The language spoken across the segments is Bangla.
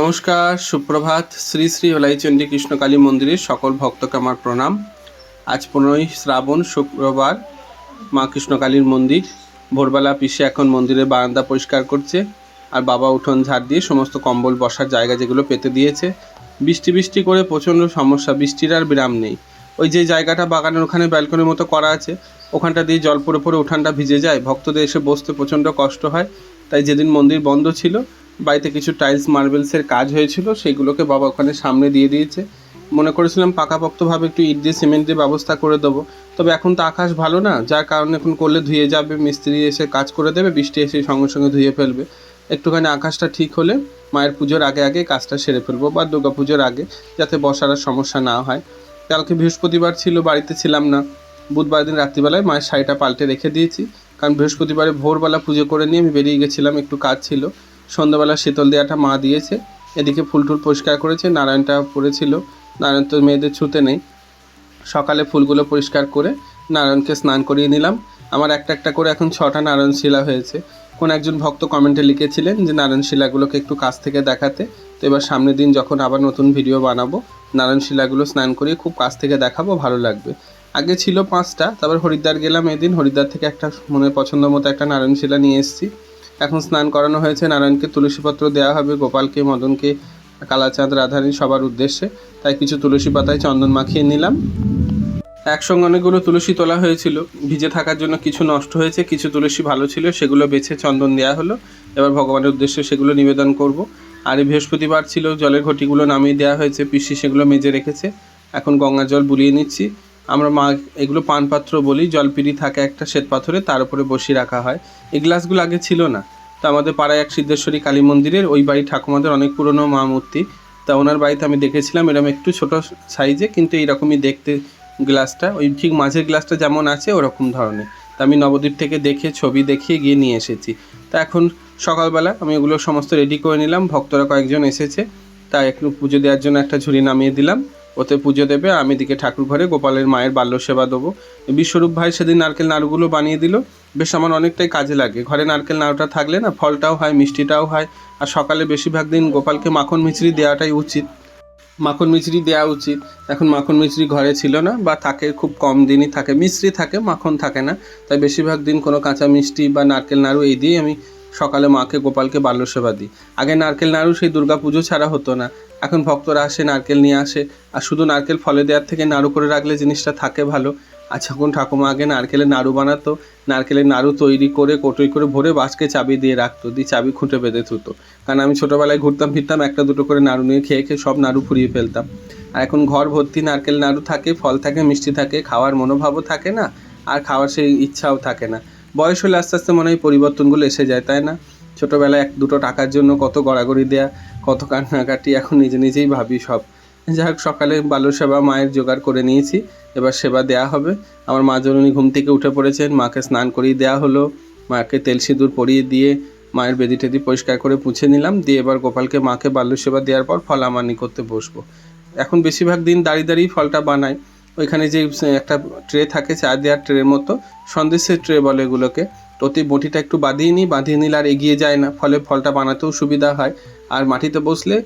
নমস্কার, সুপ্রভাত। শ্রী শ্রী হলাইচণ্ডী কৃষ্ণকালী মন্দিরের সকল ভক্তকে আমার প্রণাম। আজ পনেরোই শ্রাবণ শুক্রবার মা কৃষ্ণকালীর মন্দির। ভোরবেলা পিসে এখন মন্দিরের বারান্দা পরিষ্কার করছে আর বাবা উঠোন ঝাড় দিয়ে সমস্ত কম্বল বসার জায়গা যেগুলো পেতে দিয়েছে। বৃষ্টি বৃষ্টি করে প্রচণ্ড সমস্যা, বৃষ্টির আর বিরাম নেই। ওই যে জায়গাটা বাগানের ওখানে ব্যালকনির মতো করা আছে, ওখানটা দিয়ে জল পড়ে পড়ে উঠানটা ভিজে যায়। ভক্তদের এসে বসতে প্রচণ্ড কষ্ট হয়, তাই যেদিন মন্দির বন্ধ ছিল বাড়িতে কিছু টাইলস মার্বেলসের কাজ হয়েছিল, সেগুলোকে বাবা ওখানে সামনে দিয়ে দিয়েছে। মনে করেছিলাম পাকাপোক্তভাবে একটু ইট দিয়ে সিমেন্ট দিয়ে ব্যবস্থা করে দেবো। তবে এখন তো আকাশ ভালো না, যার কারণে এখন করলে ধুয়ে যাবে, মিস্ত্রি এসে কাজ করে দেবে, বৃষ্টি এসে সঙ্গে সঙ্গে ধুয়ে ফেলবে। একটুখানি আকাশটা ঠিক হলে মায়ের পুজোর আগে আগে কাজটা সেরে ফেলব বা দুর্গা পুজোর আগে, যাতে বসার সমস্যা না হয়। কালকে বৃহস্পতিবার ছিল, বাড়িতে ছিলাম না। বুধবার দিন রাত্রিবেলায় মায়ের শাড়িটা পাল্টে রেখে দিয়েছি। কারণ বৃহস্পতিবারে ভোরবেলা পুজো করে নিয়ে আমি বেরিয়ে গেছিলাম, একটু কাজ ছিল। সন্ধ্যাবেলা শীতল দেওয়াটা মা দিয়েছে। এদিকে ফুল টুল পরিষ্কার করেছে, নারায়ণটা পড়েছিল। নারায়ণ তো মেয়েদের ছুতে নেই। সকালে ফুলগুলো পরিষ্কার করে নারায়ণকে স্নান করিয়ে নিলাম। আমার একটা একটা করে এখন ছটা নারায়ণ শিলা হয়েছে। কোন একজন ভক্ত কমেন্টে লিখেছিলেন যে নারায়ণ শিলাগুলোকে একটু কাছ থেকে দেখাতে। তো এবার সামনের দিন যখন আবার নতুন ভিডিও বানাবো, নারায়ণ শিলাগুলো স্নান করিয়ে খুব কাছ থেকে দেখাবো, ভালো লাগবে। আগে ছিল পাঁচটা, তারপর হরিদ্বার গেলাম। এদিন হরিদ্বার থেকে একটা মনের পছন্দ মতো একটা নারায়ণ শিলা নিয়ে এসেছি। এখন স্নান করানো হয়েছে। নারায়ণকে তুলসীপত্র দেওয়া হবে, গোপালকে, মদনকে, কালাচাঁদ, রাধারী সবার উদ্দেশ্যে। তাই কিছু তুলসী পাতায় চন্দন মাখিয়ে নিলাম। একসঙ্গে অনেকগুলো তুলসী তোলা হয়েছিল। ভিজে থাকার জন্য কিছু নষ্ট হয়েছে, কিছু তুলসী ভালো ছিল, সেগুলো বেছে চন্দন দেওয়া হলো। এবার ভগবানের উদ্দেশ্যে সেগুলো নিবেদন করব। আর এই বৃহস্পতিবার ছিল, জলের ঘটিগুলো নামিয়ে দেওয়া হয়েছে, পিসি সেগুলো মেজে রেখেছে। এখন গঙ্গা জল বুলিয়ে নিচ্ছি। আমরা মা এগুলো পানপাত্র বলি জলপিড়ি থাকে একটা শ্বেত পাথরে, তার উপরে বসিয়ে রাখা হয়। এই গ্লাসগুলো আগে ছিল না। তো আমাদের পাড়ায় এক সিদ্ধেশ্বরী কালী মন্দিরের ওই বাড়ি ঠাকুমাদের অনেক পুরনো মা মূর্তি। তা ওনার বাড়িতে আমি দেখেছিলাম এরকম একটু ছোট সাইজে, কিন্তু এইরকমই দেখতে গ্লাসটা, ওই ঠিক মাঝের গ্লাসটা যেমন আছে, ওরকম ধরনের। তা আমি নবদ্বীপ থেকে দেখে, ছবি দেখিয়ে গিয়ে নিয়ে এসেছি। তা এখন সকালবেলা আমি ওগুলো সমস্ত রেডি করে নিলাম, ভক্তরা কয়েকজন এসেছে। তাই একটু পুজো দেওয়ার জন্য একটা ঝুড়ি নামিয়ে দিলাম। ওতে পুজো দেবে, আমি দিকে ঠাকুর ঘরে গোপালের মায়ের বাল্য সেবা দেবো। বিশ্বরূপ ভাই সেদিন নারকেল নাড়ুগুলো বানিয়ে দিল। বেশ আমার অনেকটাই কাজে লাগে। ঘরে নারকেল নাড়ুটা থাকলে না ফলটাও হয়, মিষ্টিটাও হয়। আর সকালে বেশিরভাগ দিন গোপালকে মাখন মিছরি দেওয়াটাই উচিত। মাখন মিছরি দেওয়া উচিত। এখন মাখন মিছরি ঘরে ছিল না বা থাকে, খুব কম দিনই থাকে। মিছরি থাকে, মাখন থাকে না। তাই বেশিরভাগ দিন কোনো কাঁচা মিষ্টি বা নারকেল নাড়ু এই দিয়েই আমি সকালে মাকে, গোপালকে বাল্য সেবা দিই। আগে নারকেল নাড়ু, সেই দুর্গা পুজো ছাড়া হতো না। এখন ভক্তরা আসে, নারকেল নিয়ে আসে। আর শুধু নারকেল ফলে দেওয়ার থেকে নাড়ু করে রাখলে জিনিসটা থাকে ভালো। আর যখন ঠাকুমা আগে নারকেলের নাড়ু বানাতো? নারকেলের নাড়ু তৈরি করে, কোটোই করে ভরে বাসকে চাবি দিয়ে রাখতো, দিয়ে চাবি খুঁটে বেঁধে থুতো। কারণ আমি ছোটোবেলায় ঘুরতাম, ফিরতাম, একটা দুটো করে নাড়ু নিয়ে খেয়ে খেয়ে সব নাড়ু ফুরিয়ে ফেলতাম। আর এখন ঘর ভর্তি নারকেল নাড়ু থাকে, ফল থাকে, মিষ্টি থাকে, খাওয়ার মনোভাবও থাকে না, আর খাওয়ার সেই ইচ্ছাও থাকে না। বয়স হলে আস্তে আস্তে মনে হয় পরিবর্তনগুলো এসে যায়, তাই না? ছোটোবেলায় এক দুটো টাকার জন্য কত গড়াগড়ি দেয়া, কত কান্নাকাটি, এখন নিজে নিজেই ভাবি সব। যাই হোক, সকালে বাল্য সেবা মায়ের জোগাড় করে নিয়েছি, এবার সেবা দেয়া হবে। আমার মা জননী ঘুম থেকে উঠে পড়েছেন, মাকে স্নান করিয়ে দেওয়া হলো। মাকে তেল সিঁদুর পরিয়ে দিয়ে মায়ের বেদি টেদি পরিষ্কার করে পুছে নিলাম, দিয়ে এবার গোপালকে মাকে বাল্য সেবা দেওয়ার পর ফল আমানি করতে বসবো। এখন বেশিরভাগ দিন দাঁড়িয়ে দাঁড়িয়ে ফলটা বানাই। ওইখানে যে একটা ট্রে থাকে চা দেওয়ার ট্রের মতো, সন্দেশের ট্রে বলে এগুলোকে। ওতে বটিটা একটু বাঁধিয়ে নিই, বাঁধিয়ে নিলে আর এগিয়ে যায় না, ফলে ফলটা বানাতেও সুবিধা হয়। আর মাটিতে বসলে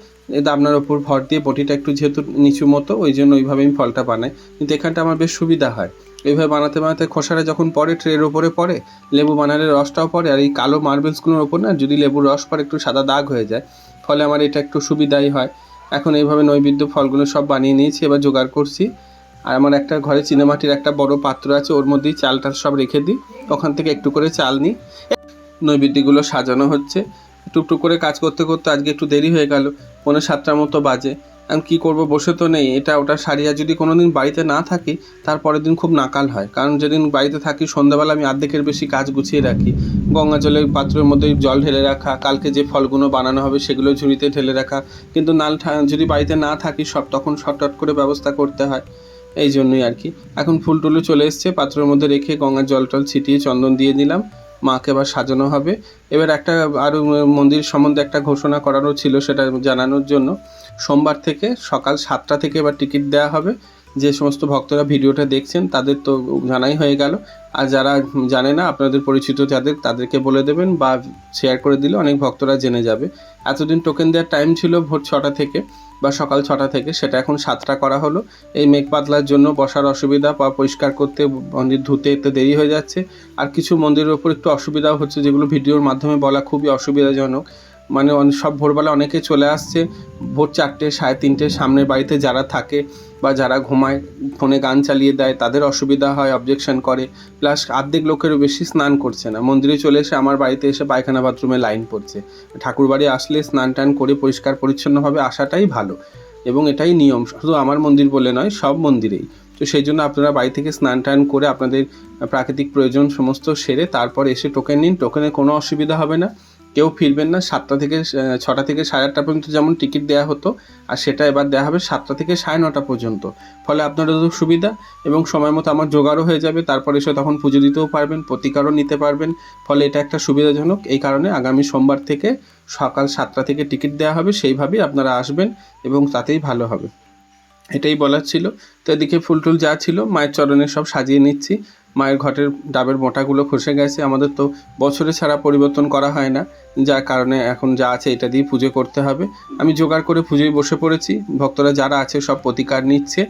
আপনার ওপর ভর দিয়ে বটিটা একটু যেহেতু নিচু মতো, ওই জন্য ওইভাবে আমি ফলটা বানাই। কিন্তু এখানটা আমার বেশ সুবিধা হয়। এইভাবে বানাতে বানাতে খোসাটা যখন পড়ে ট্রের ওপরে পড়ে, লেবু বানালে রসটাও পড়ে, আর এই কালো মার্বেলসগুলোর ওপর না, যদি লেবুর রস পড়ে, একটু সাদা দাগ হয়ে যায়। ফলে আমার এটা একটু সুবিধাই হয়। এখন এইভাবে নৈবেদ্য ফলগুলো সব বানিয়ে নিয়েছি, এবার জোগাড় করছি। আর আমার একটা ঘরে চিনেমাটির একটা বড় পাত্র আছে, ওর মধ্যেই চালটা সব রেখে দিই। ওখান থেকে একটু করে চাল নিই। নৈবেদ্যগুলো সাজানো হচ্ছে। টুকটুক করে কাজ করতে করতে আজকে একটু দেরি হয়ে গেল পনেরো সাতটার মতো বাজে। আমি কী করব, বসে তো নেই। এটা, ওটা সারিয়া যদি কোনো দিন বাড়িতে না থাকি তারপরের দিন খুব নাকাল হয়। কারণ যেদিন বাড়িতে থাকি, সন্ধ্যাবেলা আমি আর্ধেকের বেশি কাজ গুছিয়ে রাখি। গঙ্গা জলের পাত্রের মধ্যে জল ঢেলে রাখা, কালকে যে ফলগুলো বানানো হবে সেগুলো ঝুড়িতে ঢেলে রাখা। কিন্তু নাল যদি বাড়িতে না থাকি, সব, তখন শর্টট করে ব্যবস্থা করতে হয়। এই জন্যই আর কি। এখন ফুল টুলু চলে এসছে, পাত্রের মধ্যে রেখে গঙ্গার জল টল ছিটিয়ে চন্দন দিয়ে দিলাম। মাকে এবার সাজানো হবে। এবার একটা আরও মন্দির সম্বন্ধে একটা ঘোষণা করারও ছিল সেটা জানানোর জন্য। সোমবার থেকে সকাল সাতটা থেকে এবার টিকিট দেওয়া হবে। যে সমস্ত ভক্তরা ভিডিওটা দেখছেন, তাদের তো জানাই হয়ে গেল। আর যারা জানে না, আপনাদের পরিচিত যাদের, তাদেরকে বলে দেবেন বা শেয়ার করে দিলে অনেক ভক্তরা জেনে যাবে। এতদিন টোকেন দেওয়ার টাইম ছিল ভোর ছটা থেকে বা সকাল ছটা থেকে, সেটা এখন সাতটা করা হলো। এই মেঘ পাতলার জন্য বসার অসুবিধা বা পরিষ্কার করতে, মন্দির ধুতে এতে দেরি হয়ে যাচ্ছে। আর কিছু মন্দিরের ওপর একটু অসুবিধাও হচ্ছে, যেগুলো ভিডিওর মাধ্যমে বলা খুবই অসুবিধাজনক। মানে সব ভোরবেলা অনেকে চলে আসছে। ভোর চারটে, সাড়ে তিনটে সামনের বাড়িতে যারা থাকে বা যারা ঘুমায়, ফোনে গান চালিয়ে দেয়, তাদের অসুবিধা হয় অবজেকশন করে। প্লাস অর্ধেক লোকেরও বেশি স্নান করছে না। মন্দিরে চলে এসে আমার বাড়িতে এসে পায়খানা বাথরুমে লাইন পড়ছে। ঠাকুর বাড়ি আসলে স্নান টান করে পরিষ্কার পরিচ্ছন্নভাবে আসাটাই ভালো। এবং এটাই নিয়ম। শুধু আমার মন্দির বলে নয়, সব মন্দিরেই। তো সেই জন্য আপনারা বাড়ি থেকে স্নান টান করে আপনাদের প্রাকৃতিক প্রয়োজন সমস্ত সেরে তারপর এসে টোকেন নিন। টোকেনে কোনো অসুবিধা হবে না। কেউ ফিরবেন না, সাতটা থেকে ছটা থেকে সাড়ে আটটা পর্যন্ত যেমন টিকিট দেওয়া হতো, আর সেটা এবার দেওয়া হবে সাতটা থেকে সাড়ে নটা পর্যন্ত। ফলে আপনাদেরও সুবিধা এবং সময় মতো আমার জোগাড়ও হয়ে যাবে, তারপর এসে তখন পুজো দিতেও পারবেন, প্রতিকারও নিতে পারবেন। ফলে এটা একটা সুবিধাজনক, এই কারণে আগামী সোমবার থেকে সকাল সাতটা থেকে টিকিট দেওয়া হবে, সেইভাবেই আপনারা আসবেন এবং তাতেই ভালো হবে। এটাই বলার ছিল। তো এদিকে ফুল টুল যা ছিল, মায়ের চরণে সব সাজিয়ে নিচ্ছি। মায়ের ঘটের ডাবের মোটাগুলো খসে গেছে। আমাদের তো বছরে ছাড়া পরিবর্তন করা হয় না। যার কারণে এখন যা আছে এটা দিয়ে পুজো করতে হবে। আমি জোগাড় করে পুজোয় বসে পড়েছি। ভক্তরা যারা আছে সব প্রতিকার নিচ্ছে।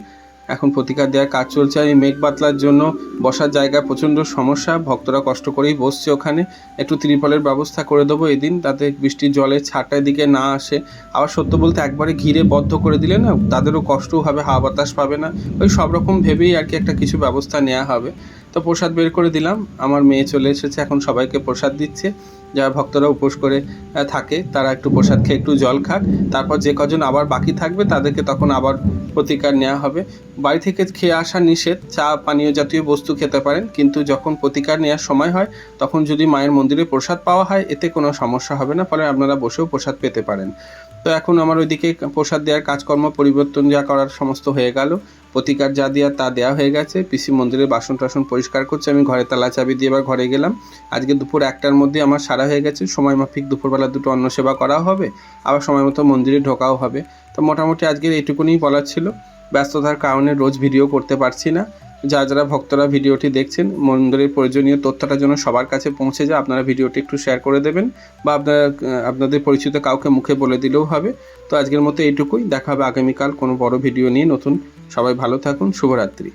এখন প্রতিকার দেওয়ার কাজ চলছে। এই মেঘ বাতলার জন্য বসার জায়গা প্রচণ্ড সমস্যা। ভক্তরা কষ্ট করেই বসছে ওখানে। একটু ত্রিপলের ব্যবস্থা করে দেবো এদিন। তাতে বৃষ্টির জলের ছাটা দিকে না আসে। আবার সত্য বলতে একবারে ঘিরে বদ্ধ করে দিলে না, তাদেরও কষ্টও হবে, হাওয়া বাতাস পাবে না। ওই সব রকম ভেবেই আর কি একটা কিছু ব্যবস্থা নেওয়া হবে। তো প্রসাদ বের করে দিলাম। আমার মেয়ে চলে এসেছে, এখন সবাইকে প্রসাদ দিচ্ছে। যারা ভক্তরা উপোস করে থাকে, তারা একটু প্রসাদ খেয়ে একটু জল খাক। তারপর যে কজন আবার বাকি থাকবে, তাদেরকে তখন আবার প্রতিকার নেওয়া হবে। বাড়ি থেকে খেয়ে আসা নিষেধ, চা, পানীয় জাতীয় বস্তু খেতে পারেন। কিন্তু যখন প্রতিকার নেওয়ার সময় হয়, তখন যদি মায়ের মন্দিরে প্রসাদ পাওয়া হয়, এতে কোনো সমস্যা হবে না। ফলে আপনারা বসেও প্রসাদ পেতে পারেন। তো এখন আমার ওইদিকে প্রসাদ দেওয়ার কাজকর্ম পরিবর্তন যা করার সমস্ত হয়ে গেল। প্রতিকার যা দেওয়া তা দেওয়া হয়ে গেছে। পিসি মন্দিরের বাসন টাসন পরিষ্কার করছে। আমি ঘরে তালা চাবি দিয়ে এবার ঘরে গেলাম। আজকে দুপুর একটার মধ্যে আমার সারা হয়ে গেছে। সময় মাফিক দুপুরবেলা দুটো অন্ন সেবা করাও হবে। আবার সময় মতো মন্দিরে ঢোকাও হবে। তো মোটামুটি আজকের এইটুকুনি বলার ছিল। ব্যস্ততার কারণে রোজ ভিডিও করতে পারছি না। যা যারা ভক্তরা ভিডিওটি দেখছেন, মন্দিরের প্রয়োজনীয় তথ্যটা যেন সবার কাছে পৌঁছে যায়, আপনারা ভিডিওটি একটু শেয়ার করে দেবেন বা আপনারা আপনাদের পরিচিত কাউকে মুখে বলে দিলেও হবে। তো আজকের মতো এইটুকুই, দেখা হবে আগামীকাল কোনো বড় ভিডিও নিয়ে নতুন। সবাই ভালো থাকুন, শুভরাত্রি।